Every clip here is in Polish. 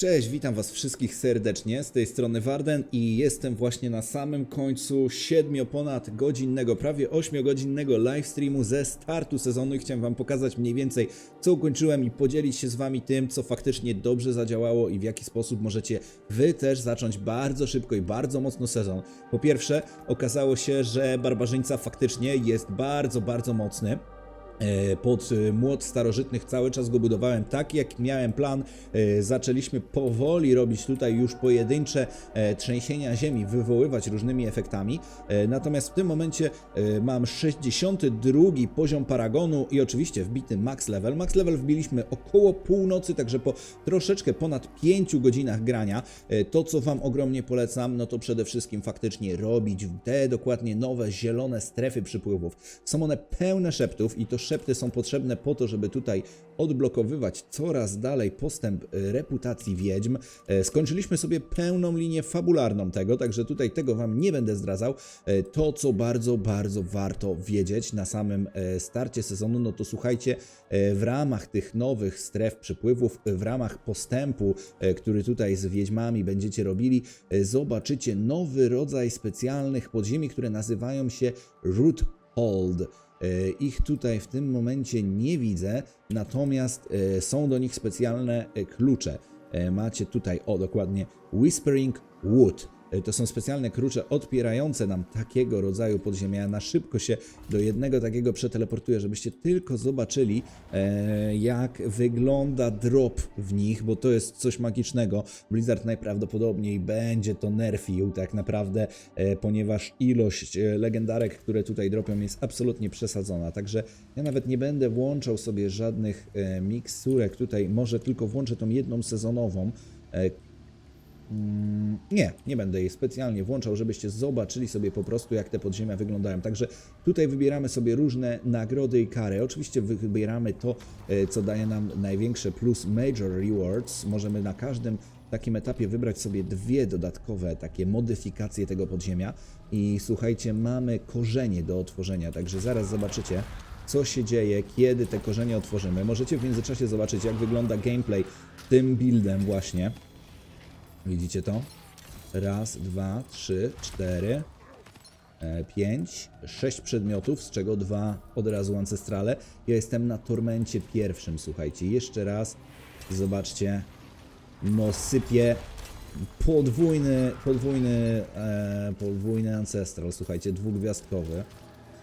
Cześć, witam Was wszystkich serdecznie. Z tej strony Warden i jestem właśnie na samym końcu 7 ponad godzinnego, prawie 8 godzinnego livestreamu ze startu sezonu i chciałem Wam pokazać mniej więcej co ukończyłem i podzielić się z Wami tym, co faktycznie dobrze zadziałało i w jaki sposób możecie Wy też zacząć bardzo szybko i bardzo mocno sezon. Po pierwsze, okazało się, że Barbarzyńca faktycznie jest bardzo, bardzo mocny. E, pod e, młot starożytnych cały czas go budowałem tak, jak miałem plan. E, Zaczęliśmy powoli robić tutaj już pojedyncze trzęsienia ziemi, wywoływać różnymi efektami. Natomiast w tym momencie mam 62 poziom paragonu i oczywiście wbity max level. Max level wbiliśmy około północy, także po troszeczkę ponad 5 godzinach grania. To, co Wam ogromnie polecam, no to przede wszystkim faktycznie robić te dokładnie nowe, zielone strefy przypływów. Są one pełne szeptów i to szepty są potrzebne po to, żeby tutaj odblokowywać coraz dalej postęp e, reputacji wiedźm. E, Skończyliśmy sobie pełną linię fabularną tego, także tutaj tego Wam nie będę zdradzał. E, To, co bardzo, bardzo warto wiedzieć na samym e, starcie sezonu, no to słuchajcie, w ramach tych nowych stref przypływów, w ramach postępu, który tutaj z wiedźmami będziecie robili, zobaczycie nowy rodzaj specjalnych podziemi, które nazywają się Root Hold. E, Ich tutaj w tym momencie nie widzę, natomiast e, są do nich specjalne e, klucze. Macie tutaj, o dokładnie, Whispering Wood. E, To są specjalne klucze odpierające nam takiego rodzaju podziemia. Na szybko się do jednego takiego przeteleportuję, żebyście tylko zobaczyli, e, jak wygląda drop w nich, bo to jest coś magicznego. Blizzard najprawdopodobniej będzie to nerfił tak naprawdę, e, ponieważ ilość legendarek, które tutaj dropią jest absolutnie przesadzona. Także ja nawet nie będę włączał sobie żadnych miksurek tutaj, może tylko włączę tą jedną sezonową, Nie, nie będę jej specjalnie włączał, żebyście zobaczyli sobie po prostu, jak te podziemia wyglądają. Także tutaj wybieramy sobie różne nagrody i kary. Oczywiście wy- wybieramy to, e, co daje nam największe plus Major Rewards. Możemy na każdym takim etapie wybrać sobie dwie dodatkowe takie modyfikacje tego podziemia. I słuchajcie, mamy korzenie do otworzenia, także zaraz zobaczycie, co się dzieje, kiedy te korzenie otworzymy. Możecie w międzyczasie zobaczyć, jak wygląda gameplay tym buildem właśnie. Widzicie to? Raz, dwa, trzy, cztery, e, pięć, sześć przedmiotów, z czego dwa od razu ancestrale. Ja jestem na tormencie pierwszym, słuchajcie. Jeszcze raz, zobaczcie. No sypie podwójny, podwójny, e, podwójny ancestral, słuchajcie, dwugwiazdkowy.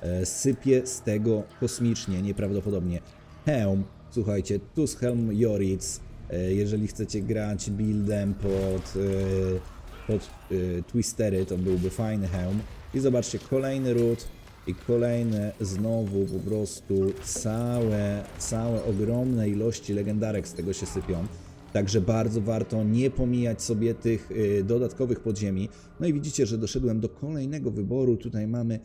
E, sypie z tego kosmicznie, nieprawdopodobnie. Helm, słuchajcie, Tushelm Joritz. E, jeżeli chcecie grać buildem pod, e, pod e, Twistery, to byłby fajny hełm. I zobaczcie, kolejny ród i kolejne znowu po prostu całe, całe ogromne ilości legendarek z tego się sypią. Także bardzo warto nie pomijać sobie tych dodatkowych podziemi. No i widzicie, że doszedłem do kolejnego wyboru. Tutaj mamy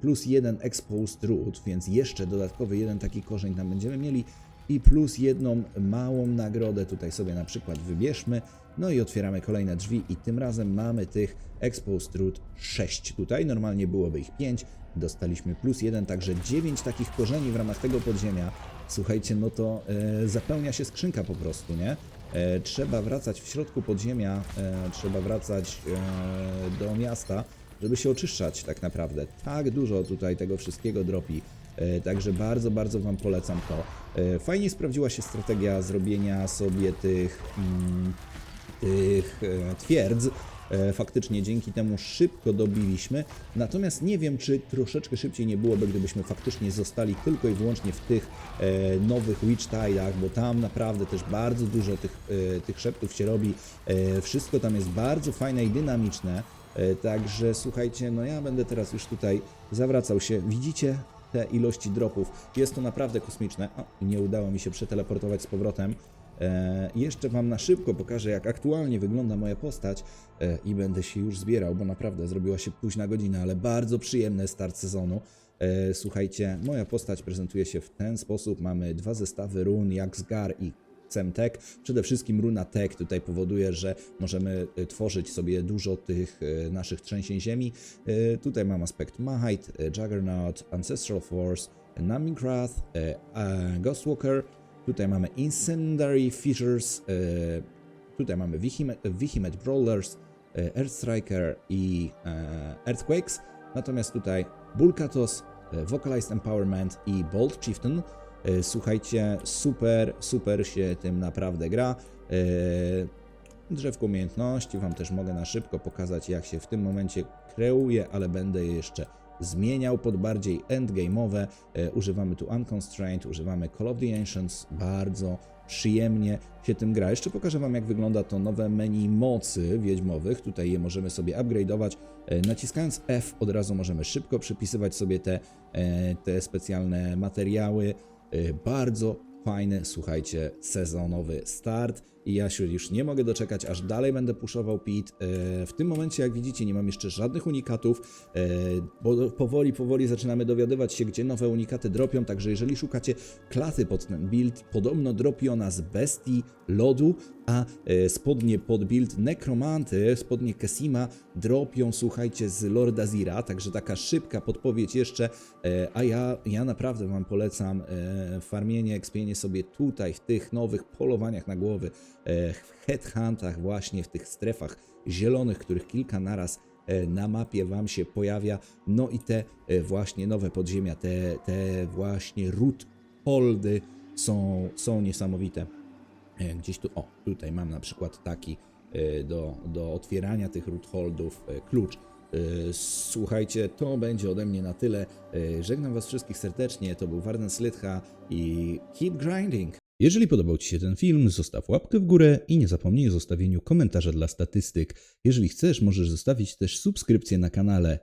plus jeden exposed root, więc jeszcze dodatkowy jeden taki korzeń tam będziemy mieli i plus jedną małą nagrodę tutaj sobie na przykład wybierzmy. No i otwieramy kolejne drzwi i tym razem mamy tych exposed root 6 tutaj. Normalnie byłoby ich 5. Dostaliśmy plus jeden, także 9 takich korzeni w ramach tego podziemia. Słuchajcie, no to e, zapełnia się skrzynka po prostu, nie? E, trzeba wracać w środku podziemia, e, trzeba wracać e, do miasta, żeby się oczyszczać tak naprawdę. Tak dużo tutaj tego wszystkiego dropi. E, Także bardzo, bardzo Wam polecam to. E, Fajnie sprawdziła się strategia zrobienia sobie tych, mm, tych e, twierdz. Faktycznie dzięki temu szybko dobiliśmy. Natomiast nie wiem, czy troszeczkę szybciej nie byłoby, gdybyśmy faktycznie zostali tylko i wyłącznie w tych nowych Witch Tide'ach, bo tam naprawdę też bardzo dużo tych, tych szeptów się robi. Wszystko tam jest bardzo fajne i dynamiczne. E, Także słuchajcie, no ja będę teraz już tutaj zawracał się. Widzicie te ilości dropów? Jest to naprawdę kosmiczne. O, nie udało mi się przeteleportować z powrotem. E, jeszcze Wam na szybko pokażę, jak aktualnie wygląda moja postać e, i będę się już zbierał, bo naprawdę zrobiła się późna godzina, ale bardzo przyjemny start sezonu. E, słuchajcie, moja postać prezentuje się w ten sposób. Mamy dwa zestawy run, jak Zgar i Semtek. Przede wszystkim runa Tek tutaj powoduje, że możemy e, tworzyć sobie dużo tych e, naszych trzęsień ziemi. E, Tutaj mam aspekt Mahite, Juggernaut, Ancestral Force, Numbing Wrath, Ghostwalker. Tutaj mamy Incendiary Fissures, tutaj mamy Vehement, Brawlers, Earthstriker i e, Earthquakes. Natomiast tutaj Bulkatos, Vocalized Empowerment i Bolt Chieftain. E, Słuchajcie, super, super się tym naprawdę gra. E, Drzewko umiejętności Wam też mogę na szybko pokazać, jak się w tym momencie kreuje, ale będę je jeszcze zmieniał pod bardziej endgame'owe. E, używamy tu Unconstrained, używamy Call of the Ancients, bardzo przyjemnie się tym gra. Jeszcze pokażę Wam, jak wygląda to nowe menu mocy wiedźmowych. Tutaj je możemy sobie upgrade'ować. Naciskając F od razu możemy szybko przypisywać sobie te, te specjalne materiały. E, Bardzo fajny, słuchajcie, sezonowy start i ja się już nie mogę doczekać, aż dalej będę puszował pit. E, W tym momencie, jak widzicie, nie mam jeszcze żadnych unikatów, e, bo powoli, powoli zaczynamy dowiadywać się, gdzie nowe unikaty dropią, także jeżeli szukacie klasy pod ten build, podobno dropi ona z bestii lodu, a e, spodnie pod build nekromanty, spodnie Kesima dropią, słuchajcie, z Lorda Zira, także taka szybka podpowiedź jeszcze, a ja, ja naprawdę Wam polecam farmienie, ekspienie sobie tutaj, w tych nowych polowaniach na głowy, headhuntach właśnie, w tych strefach zielonych, których kilka naraz e, na mapie Wam się pojawia, no i te e, właśnie nowe podziemia, te, te właśnie root holdy są, są niesamowite. E, Gdzieś tu, o, tutaj mam na przykład taki e, do, do otwierania tych root holdów e, klucz. E, Słuchajcie, to będzie ode mnie na tyle. E, Żegnam Was wszystkich serdecznie. To był Warden Slytha i keep grinding. Jeżeli podobał Ci się ten film, zostaw łapkę w górę i nie zapomnij o zostawieniu komentarza dla statystyk. Jeżeli chcesz, możesz zostawić też subskrypcję na kanale.